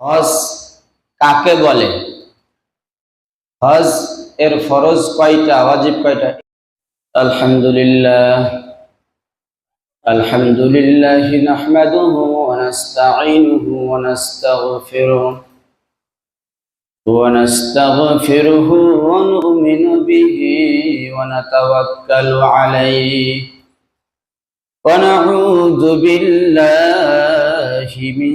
হজ কাকে বলে হজ এর ফরজ কয়টা ওয়াজিব কয়টা আলহামদুলিল্লাহ الحمد لله نحمده ونستعينه ونستغفره ونستغفره ونؤمن به ونتوكل عليه ونعوذ بالله من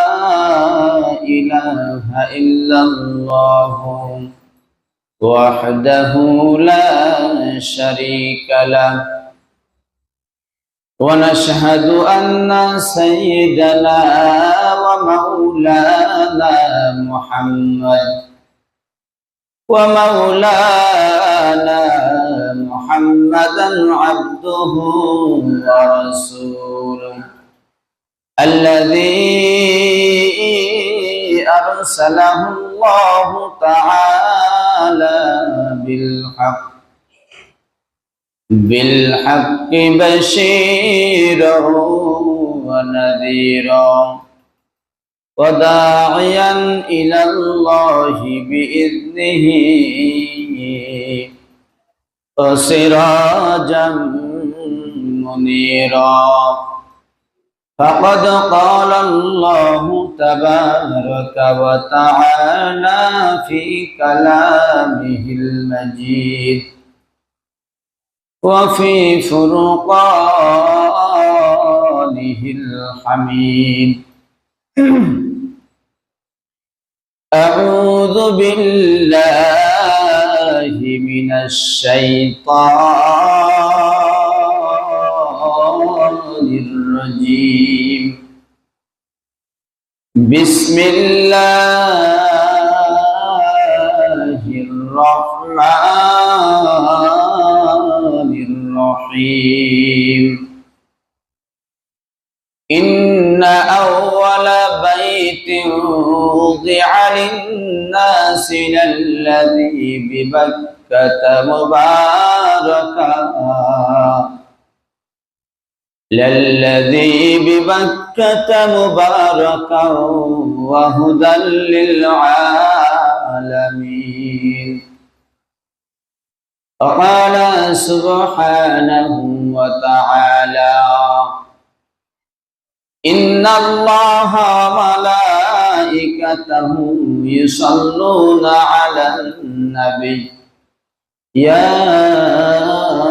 إله إلا الله وحده لا شريك له. ونشهد أن سيدنا ومولانا محمد ومولانا محمدا عبده ورسوله الذي أرسله الله تعالى بالحق بالحق بشيرا ونذيرا وداعيا إلى الله بإذنه وسراجا منيرا فقد قال الله تبارك وتعالى في كلامه المجيد وفي فرقانه الحميد. أعوذ بالله من الشيطان الرجيم. بسم الله الرحمن الرحيم. إن أول بيت وضع للناس للذي ببكة مباركا. للذي ببكة مباركا وهدى للعالمين. وقال سبحانه وتعالى إن الله وملائكته يصلون على النبي. يا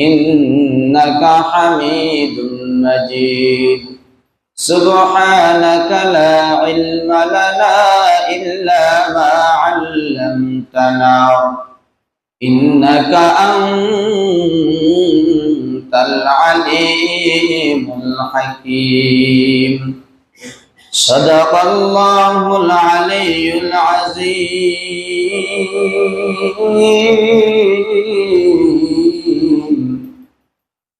إنك حميد مجيد. سبحانك لا علم لنا إلا ما علمتنا. إنك أنت العليم الحكيم. صدق الله العلي العظيم.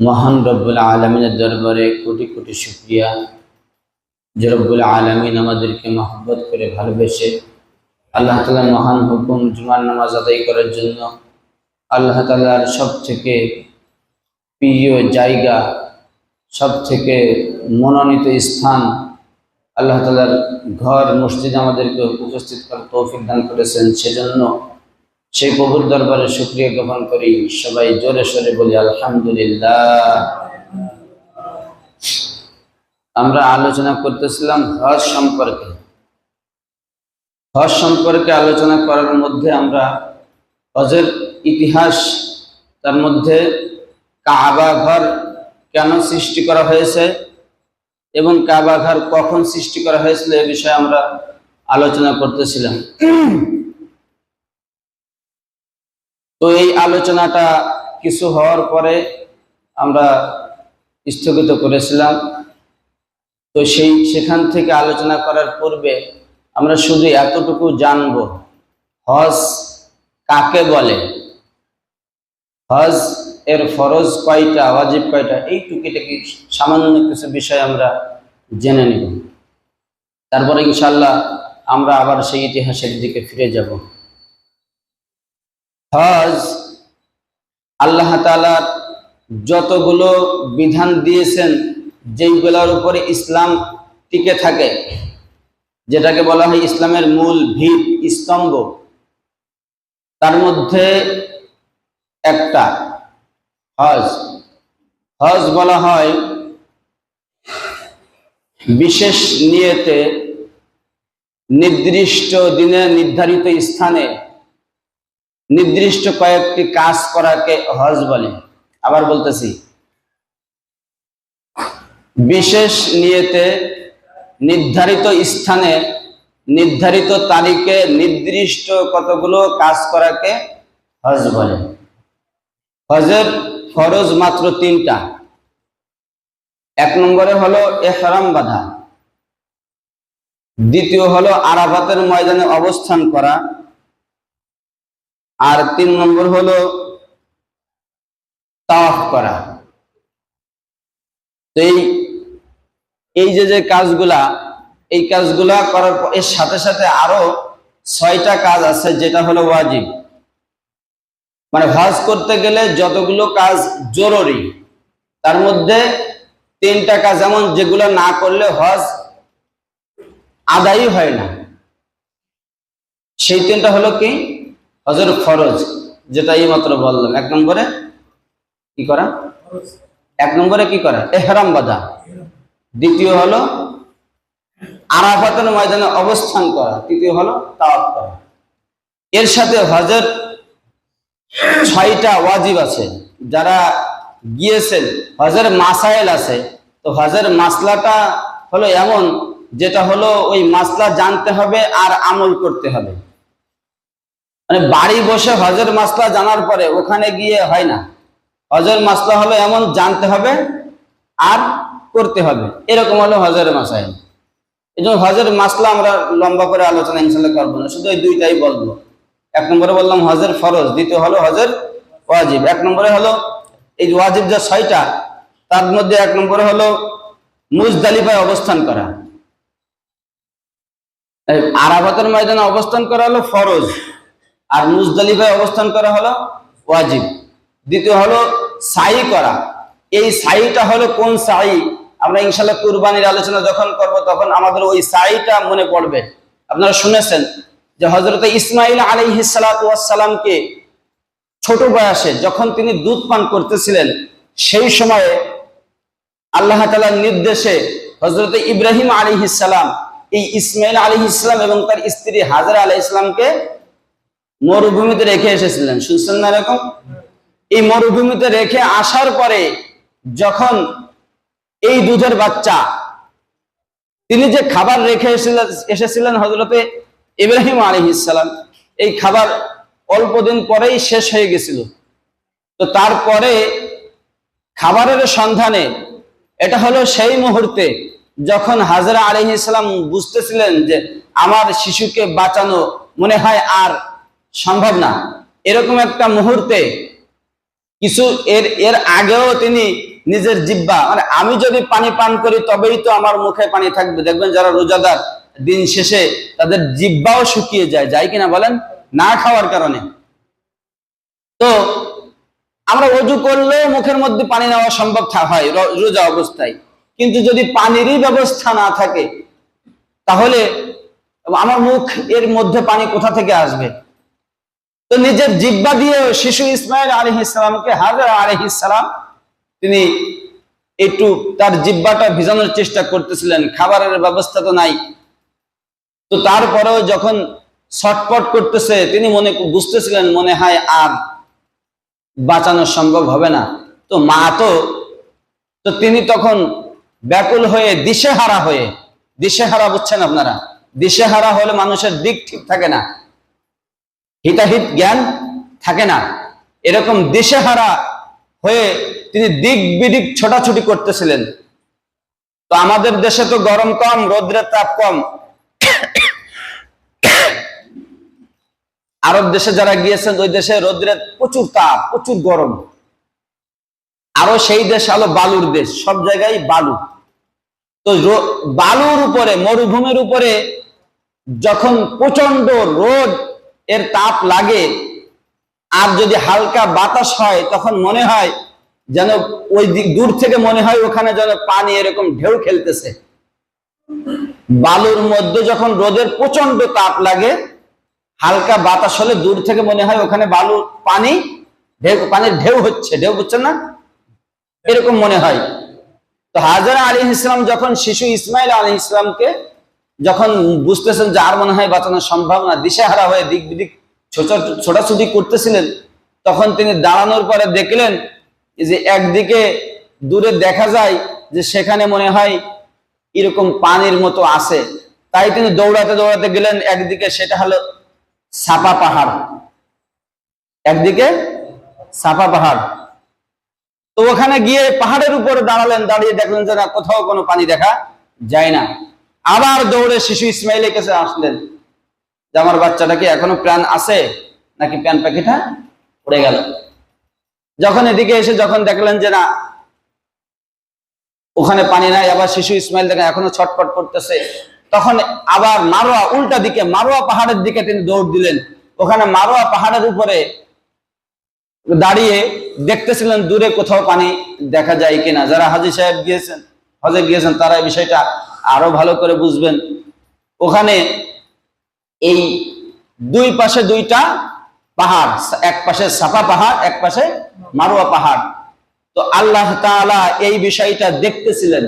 মহান রব্বুল আলমিনের দরবারে কোটি কোটি শুক্রিয়া। যে রব্বুল আলমিন আমাদেরকে মহব্বত করে ভালোবেসে আল্লাহ তালার মহান হুকুম জুমার নামাজ আদায় করার জন্য আল্লাহ তালার সব থেকে প্রিয় জায়গা সব থেকে মনোনীত স্থান আল্লাহ তালার ঘর, মসজিদ আমাদেরকে উপস্থিত করার তৌফিক দান করেছেন। সেজন্য সেই প্রভুর দরবারে শুক্রিয়া জ্ঞাপন করি। সবাই জোরে সোরে বলি, আলহামদুলিল্লাহ। আমরা আলোচনা করতেছিলাম হজ সম্পর্কে। হজ সম্পর্কে আলোচনা করার মধ্যে আমরা হজের ইতিহাস, তার মধ্যে কাবা ঘর কেন সৃষ্টি করা হয়েছে এবং কাবা ঘর কখন সৃষ্টি করা হয়েছিল এ বিষয়ে আমরা আলোচনা করতেছিলাম। তো এই আলোচনাটা কিছু হওয়ার পরে আমরা স্থগিত করেছিলাম। তো সেই, সেখান থেকে আলোচনা করার পূর্বে আমরা শুধু এতটুকু জানব, হজ কাকে বলে? হজ এর ফরজ কয়টা, ওয়াজিব কয়টা? এই টুকিটাকি সামান্য কিছু বিষয় আমরা জেনে নিব। তারপরে ইনশাল্লাহ আমরা আবার সেই ইতিহাসের দিকে ফিরে যাব। হজ, আল্লাহ তালার যতগুলো বিধান দিয়েছেন, যেইগুলোর উপরে ইসলাম টিকে থাকে, যেটাকে বলা হয় ইসলামের মূল ভিত, স্তম্ভ, তার মধ্যে একটা, হজ। হজ বলা হয় বিশেষ নিয়েতে নির্দিষ্ট দিনে নির্ধারিত স্থানে নির্দিষ্ট কয়েকটি কাজ করাকে হজ বলে। আবার বলতেছি, বিশেষ নিয়েতে নির্ধারিত স্থানে নির্ধারিত তারিখে নির্দিষ্ট কতগুলো কাজ করাকে হজ বলে। হজের ফরজ মাত্র তিনটা। এক নম্বরে হলো এহরাম বাধা। দ্বিতীয় হলো আরাফাতের ময়দানে অবস্থান করা। আর তিন নম্বর হলো তাওয়াফ করা। তো এই এই যে যে কাজগুলা, এই কাজগুলা করার এর সাথে সাথে আরও ছয়টা কাজ আছে যেটা হলো ওয়াজিব। মানে হজ করতে গেলে যতগুলো কাজ জরুরি, তার মধ্যে তিনটা কাজ এমন যেগুলো না করলে হজ আদায়ই হয় না। সেই তিনটা হলো কি? হজের ফরজ, যেটা এই মাত্র বললাম। এক নম্বরে কি করা? এক নম্বরে কি করা? এহরাম বাঁধা। দ্বিতীয় হলো আরাফাতের ময়দানে অবস্থান করা। তৃতীয় হলো তাওয়াফ করা। এর সাথে হজের ছয়টা ওয়াজিব আছে। যারা গিয়েছেন, হজের মাসাইল আছে, তো হজের মাসলাটা হলো এমন, যেটা হলো ওই মাসলা জানতে হবে আর আমল করতে হবে। মানে বাড়ি বসে হজের মাসলা জানার পরে ওখানে গিয়ে হয় না। হজের মাসলা হলো এমন জানতে হবে আর করতে হবে। এরকম হলো হজের মাসাইল। এই জন্য হজের মাসলা আমরা লম্বা করে আলোচনা ইনশাল্লাহ করব না, শুধু এই দুইটাই বলব। এক নম্বরে বললাম হজের ফরজ, দ্বিতীয় হলো হজের ওয়াজিব। এক নম্বরে হলো এই ওয়াজিব যা ছয়টা, তার মধ্যে এক নম্বরে হলো মুজদালিফায় অবস্থান করা। আরাফাতের ময়দানে অবস্থান করা হলো ফরজ। আর মুজদালিফায় অবস্থান করা হলো ওয়াজিব। দ্বিতীয় হলো সাই করা। এই সাইটা হলো কোন সাই? আমরা ইনশাল্লাহ কুরবানির আলোচনা যখন করব তখন আমাদের ওই সাইটা মনে পড়বে। আপনারা শুনেছেন যে হজরত ইসমাইল আলহিসালামকে ছোট বয়সে যখন তিনি দুধ পান করতেছিলেন, সেই সময়ে আল্লাহ তালার নির্দেশে হজরত ইব্রাহিম আলী এই ইসমাইল আলী ইসলাম এবং তার স্ত্রী হাজার আলী ইসলামকে মরুভূমিতে রেখে এসেছিলেন। শুনছেন না এরকম? এই মরুভূমিতে রেখে আসার পরে যখন এই দুধের বাচ্চা, তিনি যে খাবার রেখে এসেছিলেন হজরতে ইব্রাহিম আলী ইসালাম এই খাবার অল্প দিন পরেই শেষ হয়ে গেছিল। তো তারপরে খাবারের সন্ধানে, এটা হলো সেই মুহূর্তে যখন হাজরা আলী ইসলাম বুঝতেছিলেন যে আমার শিশুকে বাঁচানো মনে হয় আর সম্ভব না। এরকম একটা মুহূর্তে কিছু এর এর আগেও তিনি নিজের জিব্বা মানে আমি যদি পানি পান করি তবেই তো আমার মুখে পানি থাকবে। দেখবেন যারা রোজাদার, দিন শেষে তাদের জিব্বাও শুকিয়ে যায়। যায় কিনা বলেন? না খাওয়ার কারণে। তো আমরা অজু করলেও মুখের মধ্যে পানি নেওয়া সম্ভব হয় রোজা অবস্থায়। কিন্তু যদি পানিরই ব্যবস্থা না থাকে, তাহলে আমার মুখ এর মধ্যে পানি কোথা থেকে আসবে? তো নিজের জিব্বা দিয়ে শিশু ইসমাইল আলী ইসলামকে হাজার আলী ইসলাম তিনি একটু তার জিব্বাটা ভিজানোর চেষ্টা করতেছিলেন, খাবারের ব্যবস্থা তো নাই। তো তারপরেও যখন ছটপট করতেছে, তিনি মনে বুঝতেছিলেন, মনে হয় আর বাঁচানো সম্ভব হবে না। তো মা তো তো তিনি তখন ব্যাকুল হয়ে দিশেহারা হয়ে, দিশেহারা বুঝছেন আপনারা? দিশেহারা হলে মানুষের দিক ঠিক থাকে না। হিতাহিত জ্ঞান থাকে না। এরকম দিশেহারা হয়ে তিনি দিক বিদিক ছোটাছুটি করতেছিলেন। তো আমাদের দেশে তো গরম কম রৌদ্রের তাপ কম। আরব দেশে যারা গিয়েছেন, ওই দেশে রৌদ্রের প্রচুর তাপ, প্রচুর গরম। আরও সেই দেশ হলো বালুর দেশ, সব জায়গায় বালু। তো বালুর উপরে, মরুভূমির উপরে যখন প্রচণ্ড রোদ এর তাপ লাগে। আর যদি হালকা বাতাস হয়, তখন মনে হয় যেন ওই দিক দূর থেকে মনে হয় ওখানে যেন পানি এরকম ঢেউ খেলতেছে। বালুর মধ্যে যখন রোদের প্রচণ্ড তাপ লাগে, হালকা বাতাস হলে দূর থেকে মনে হয় ওখানে বালু, পানি, ঢেউ, পানির ঢেউ হচ্ছে। ঢেউ বুঝছেন না? এরকম মনে হয়। তো হাজার আলী ইসলাম যখন শিশু ইসমাইল আলী ইসলামকে যখন বুঝতেছেন যে আর মনে হয় বাঁচানোর সম্ভাবনা, দিশেহারা হয়ে দিক ছোটা- ছোটাছুটি করতেছিলেন, তখন তিনি দাঁড়ানোর পরে দেখলেন যে একদিকে দূরে দেখা যায় যে সেখানে মনে হয় এরকম পানির মতো আছে। তাই তিনি দৌড়াতে দৌড়াতে গেলেন, একদিকে সেটা হলো সাপা পাহাড়, একদিকে সাপা পাহাড়। তো ওখানে গিয়ে পাহাড়ের উপরে দাঁড়ালেন, দাঁড়িয়ে দেখলেন যে না, কোথাও কোনো পানি দেখা যায় না। আবার দৌড়ে শিশু ইসমাইলের কাছে আসলেন যে আমার বাচ্চাটা কি এখনও প্রাণ আছে নাকি প্যান পাখিটা উড়ে গেল? যখন এদিকে এসে যখন দেখলেন যে না, ওখানে পানি নাই, আবার শিশু ইসমাইল দেখেন এখনও ছটফট করতেছে, তখন আবার মারোয়া উল্টা দিকে, মারোয়া পাহাড়ের দিকে তিনি দৌড় দিলেন। ওখানে মারোয়া পাহাড়ের উপরে দাঁড়িয়ে দেখতেছিলেন দূরে কোথাও পানি দেখা যায় কিনা। যারা হাজি সাহেব গিয়েছেন, হজে গিয়েছেন, তারা এই বিষয়টা আরও ভালো করে বুঝবেন। ওখানে এই দুই পাশে দুইটা পাহাড়, এক পাশে সাফা পাহাড়, এক পাশে মারোয়া পাহাড়। তো আল্লাহ তাআলা এই বিষয়টা দেখতেছিলেন।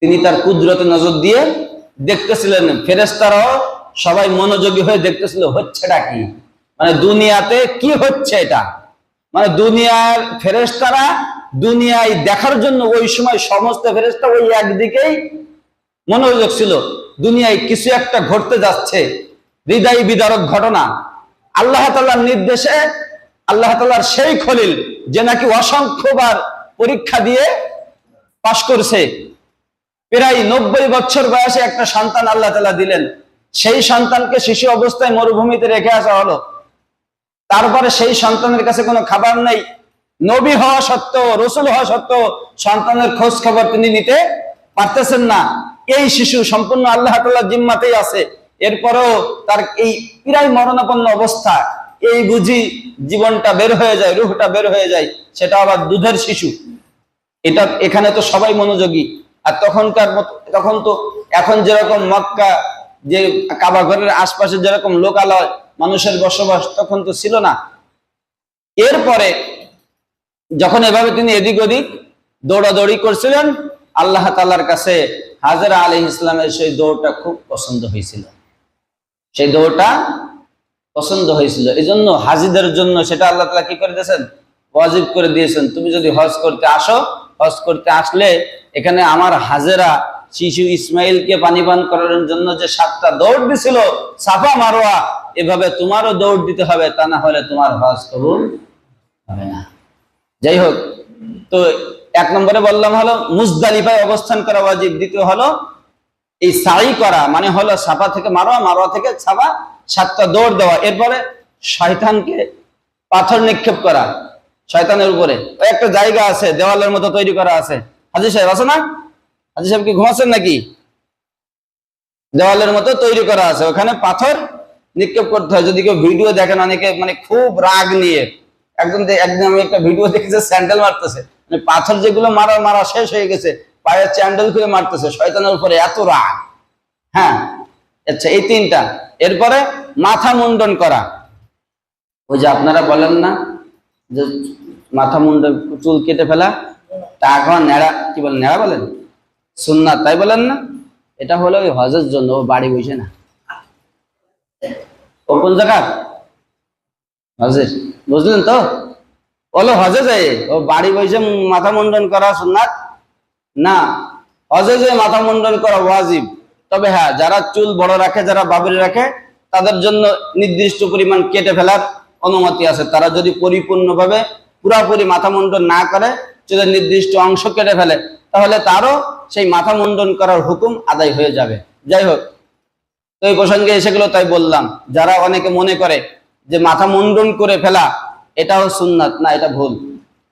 তিনি তার কুদরতে নজর দিয়ে দেখতেছিলেন। ফেরেস্তারাও সবাই মনোযোগী হয়ে দেখতেছিল, হচ্ছেটা কি? মানে দুনিয়াতে কি হচ্ছে এটা? মানে দুনিয়ার ফেরেস্তারা দুনিয়ায় দেখার জন্য ওই সময় সমস্ত ফেরেস্তা ওই একদিকেই মনোযোগ ছিল। দুনিয়ায় কিছু একটা ঘটতে যাচ্ছে। হৃদয় বিদারক ঘটনা। আল্লাহ তাল্লাহর নির্দেশে আল্লাহ তাল্লাহর সেই খলিল যে নাকি অসংখ্যবার পরীক্ষা দিয়ে পাশ করছে। প্রায় নব্বই বছর বয়সে একটা সন্তান আল্লাহ তালা দিলেন। সেই সন্তানকে শিশু অবস্থায় মরুভূমিতে রেখে আসা হলো। তারপরে সেই সন্তানের কাছে কোনো খাবার নেই। নবী হওয়া সত্ত্বেও, রসুল হওয়া সত্ত্বেও সন্তানের খোঁজ খবর তিনি নিতে পারতেছেন না। এই শিশু সম্পূর্ণ আল্লাহ তাল্লাহ জিম্মাতেই আছে। এরপরেও তার এই প্রায় মরণাপন্ন অবস্থা, এই বুঝি জীবনটা বের হয়ে যায়, রুহটা বের হয়ে যায়, সেটা আবার দুধের শিশু। এটা এখানে তো সবাই মনোযোগী। আর তখনকার তখন তো এখন যেরকম মক্কা যে কাবা ঘরের আশপাশে যেরকম লোকালয়, মানুষের বসবাস তখন তো ছিল না। এরপরে যখন এভাবে তিনি এদিক ওদিক দৌড়াদৌড়ি করছিলেন, আল্লাহ তাল্লার কাছে হাজারা আলী ইসলামের সেই দৌড়টা খুব পছন্দ হয়েছিল। সেই দৌড়টা পছন্দ হয়েছিল। এই জন্য হাজিদের জন্য সেটা আল্লাহ তালা কি করে দিয়েছেন? ওয়াজিব করে দিয়েছেন। তুমি যদি হজ করতে আসো, হজ করতে আসলে এখানে আমার হাজেরা শিশু ইসমাইলকে পানি পান করার জন্য যে সাতটা দৌড় দিছিল, সাফা মারোয়া, এভাবে তোমারও দৌড় দিতে হবে, তা না হলে তোমার হজ কবুল হবে না। যাই হোক, তো এক নম্বরে বললাম হলো, মুজদালিফায় অবস্থান করা ওয়াজিব। দ্বিতীয় হলো, এই সাই করা মানে হলো সাফা থেকে মারোয়া মারোয়া থেকে সাফা সাতটা দৌড় দেওয়া। এরপরে শয়তানকে পাথর নিক্ষেপ করা, শয়তানের উপরে। একটা জায়গা আছে, দেওয়ালের মতো তৈরি করা আছে। হাজি সাহেব, আছে না? হাজি সাহেব কি ঘুমাচ্ছেন নাকি? দেওয়ালের মতো তৈরি করা আছে। ওখানে পাথর নিক্ষেপ করতে হয়। যদি কেউ ভিডিও দেখেন, অনেকে মানে খুব রাগ নিয়ে, একদম একদিন আমি একটা ভিডিও দেখেছি স্যান্ডেল মারতেছে। পাথর যেগুলো মারা মারা শেষ হয়ে গেছে, পায়ের চ্যান্ডেল খুলে মারতেছে, শয়তানের উপরে এত রাগ। হ্যাঁ? আচ্ছা এই তিনটা। এরপরে মাথা মুন্ডন করা। ওই যে আপনারা বলেন না যে মাথা মুন্ডন, চুল কেটে ফেলা এখন নেড়া, কি বলেন নেড়া বলেন? সুন্নাত, তাই বলেন না? এটা হলো ওই হজের জন্য, ও বাড়ি বসে না। ও কোন জায়গা হজের। বুঝলেন তো? বলো, হজে যায় ও বাড়ি বসে মাথা মুন্ডন করা সুন্নাত? না। হজে যে মাথা মুন্ডন করা ওয়াজিব। তবে হ্যাঁ যারা চুল বড় রাখে, যারা বাবরি রাখে, তাদের জন্য নির্দিষ্ট পরিমাণ কেটে ফেলার অনুমতি আছে। তারা যদি পরিপূর্ণভাবে পুরাপুরি মাথা মুন্ডন না করে চুলের নির্দিষ্ট অংশ কেটে ফেলে, তাহলে তারও সেই মাথা মুন্ডন করার হুকুম আদায় হয়ে যাবে। যাই হোক, তো এই প্রসঙ্গে এসে গেল, তাই বললাম। যারা অনেকে মনে করে যে মাথা মুন্ডন করে ফেলা এটাও সুন্নাত, না, এটা ভুল।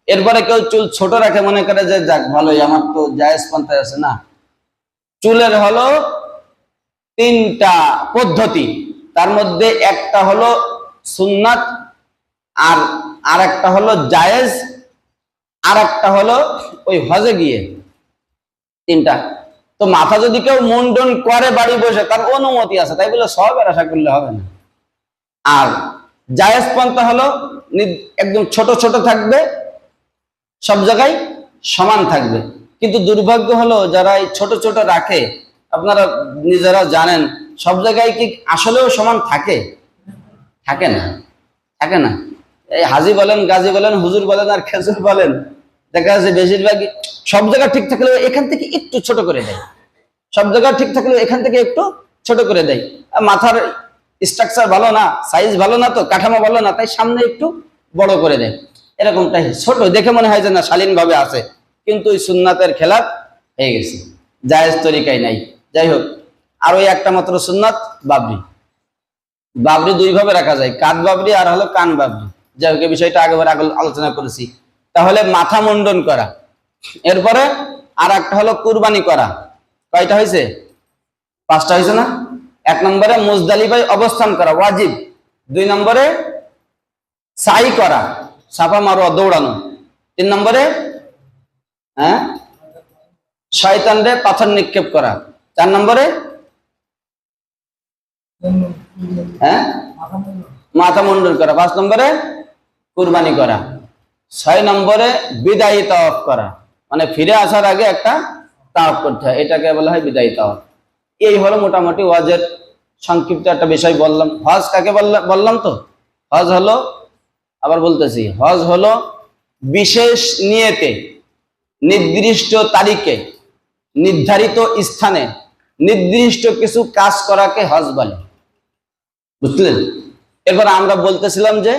এরপরে কেউ চুল ছোট রাখে, মনে করে যে, যাক, ভালোই, আমার তো জায়েজ পন্থায় আছে। না। চুলের হলো তিনটা পদ্ধতি। তার মধ্যে একটা হলো সুন্নাত, আর আর একটা হলো জায়েজ আর একটা হলো ওই হজে গিয়ে। তিনটা। তো মাথা যদি কেউ মুন্ডন করে বাড়ি বসে, তার অনুমতি আছে, তাই বলে সবের আশা করলে হবে না। আর জায়েজ পন্থা হলো একদম ছোট ছোট থাকবে, সব জায়গায় সমান থাকবে। কিন্তু দুর্ভাগ্য হলো যারা এই ছোট ছোট রাখে, আপনারা নিজেরা জানেন, সব জায়গায় কি আসলেও সমান থাকে? থাকে না থাকে না। এই হাজি বলেন, গাজী বলেন, হুজুর বলেন আর খেজুর বলেন, দেখা যাচ্ছে বেশিরভাগই সব জায়গা ঠিক থাকলেও এখান থেকে একটু ছোট করে দেয়। সব জায়গা ঠিক থাকলেও এখান থেকে একটু ছোট করে দেয়। মাথার স্ট্রাকচার ভালো না সাইজ ভালো না তো, কাঠামো ভালো না, তাই সামনে একটু বড় করে দেয়। এরকমটাই, ছোট, দেখে মনে হয় যে না শালীন ভাবে আছে। কিন্তু ওই সুন্নাতের খেলাপ হয়ে গেছে। জায়েজ তরিকাই নাই। যাই হোক আর ওই একটা মাত্র সুন্নাত, বাবরি। বাবরি দুই ভাবে রাখা যায়, কাঠ বাবরি আর হলো কান বাবরি। যাই হোক, এই বিষয়টা আগেবার আগে আলোচনা করেছি। তাহলে মাথা মুন্ডন করা। এরপরে আর একটা হলো কুরবানি করা। কয়টা হয়েছে? পাঁচটা হয়েছে না? এক নম্বরে মুজদালিফায় অবস্থান করা, ওয়াজিব। দুই নম্বরে সাই করা, সাফা মারোয়া, দৌড়ানো। তিন নম্বরে হ্যাঁ শয়তানরে পাথর নিক্ষেপ করা। চার নম্বরে হ্যাঁ মাথা মুন্ডন করা। পাঁচ নম্বরে, কুরবানি করা। ছয় নম্বরে, বিদায়ী তাওয়াফ করা। মানে ফিরে আসার আগে একটা তাওয়াফ করতে হয়। এটাকে বলা হয় বিদায়ী তাওয়াফ। এই হলো মোটামুটি ওয়াজের সংক্ষিপ্ত একটা বিষয় বললাম। হজ কাকে বললাম বললাম তো? হজ হলো, আবার বলতেছি, হজ হলো বিশেষ নিয়েতে, নির্দিষ্ট তারিখে, নির্ধারিত স্থানে, নির্দিষ্ট কিছু কাজ করাকে হজ বলে। বুঝলেন? এরপর আমরা বলতেছিলাম যে